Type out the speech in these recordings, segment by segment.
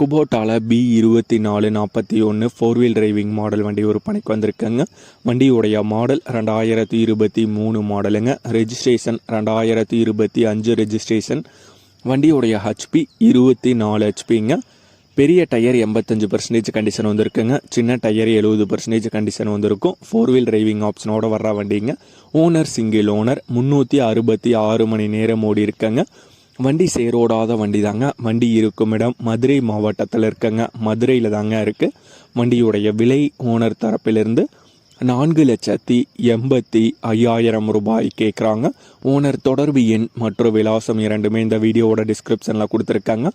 குபோட்டாவில் B இருபத்தி நாலு நாற்பத்தி ஒன்று ஃபோர் வீல் டிரைவிங் மாடல் வண்டி ஒரு பணிக்கு வந்திருக்குங்க. வண்டியுடைய மாடல் ரெண்டாயிரத்தி இருபத்தி மூணு மாடலுங்க ரெஜிஸ்ட்ரேஷன் ரெண்டாயிரத்தி இருபத்தி அஞ்சு ரெஜிஸ்ட்ரேஷன் வண்டியுடைய ஹெச்பி இருபத்தி நாலு ஹெச்பிங்க பெரிய டயர் எண்பத்தஞ்சு பர்சன்டேஜ் கண்டிஷன் வந்திருக்குங்க. சின்ன டயர் எழுபது பர்சன்டேஜ் கண்டிஷன் வந்திருக்கும். ஃபோர் வீல் டிரைவிங் ஆப்ஷனோட வர்ற வண்டிங்க. ஓனர் சிங்கிள் ஓனர் முந்நூற்றி அறுபத்தி ஆறு மணி நேரம் ஓடி இருக்குங்க வண்டி சேரோடாத வண்டி தாங்க வண்டி இருக்கும் இடம் மதுரை மாவட்டத்தில் இருக்குங்க. மதுரையில் தாங்க இருக்குது வண்டியுடைய விலை ஓனர் தரப்பிலிருந்து நான்கு லட்சத்தி எண்பத்தி ஐயாயிரம் ரூபாய் கேட்குறாங்க ஓனர் தொடர்பு எண் மற்றும் விலாசம் இரண்டுமே இந்த வீடியோவோட டிஸ்கிரிப்ஷனில் கொடுத்துருக்காங்க.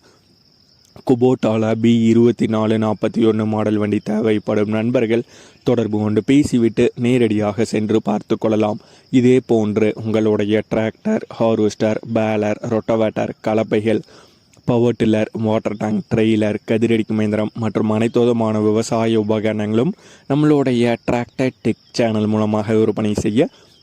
குபோட்டால பி இருபத்தி நாலு நாற்பத்தி ஒன்று மாடல் வண்டி தேவைப்படும் நண்பர்கள் தொடர்பு கொண்டு பேசிவிட்டு நேரடியாக சென்று பார்த்து கொள்ளலாம். இதே போன்று உங்களுடைய tractor harvester baler rotavator கலப்பைகள் power tiller water tank trailer கதிரடிக்கும் இயந்திரம் மற்றும் அனைத்துவிதமான விவசாய உபகரணங்களும் நம்மளுடைய டிராக்டர் டெக் சேனல் மூலமாக விற்பனை செய்ய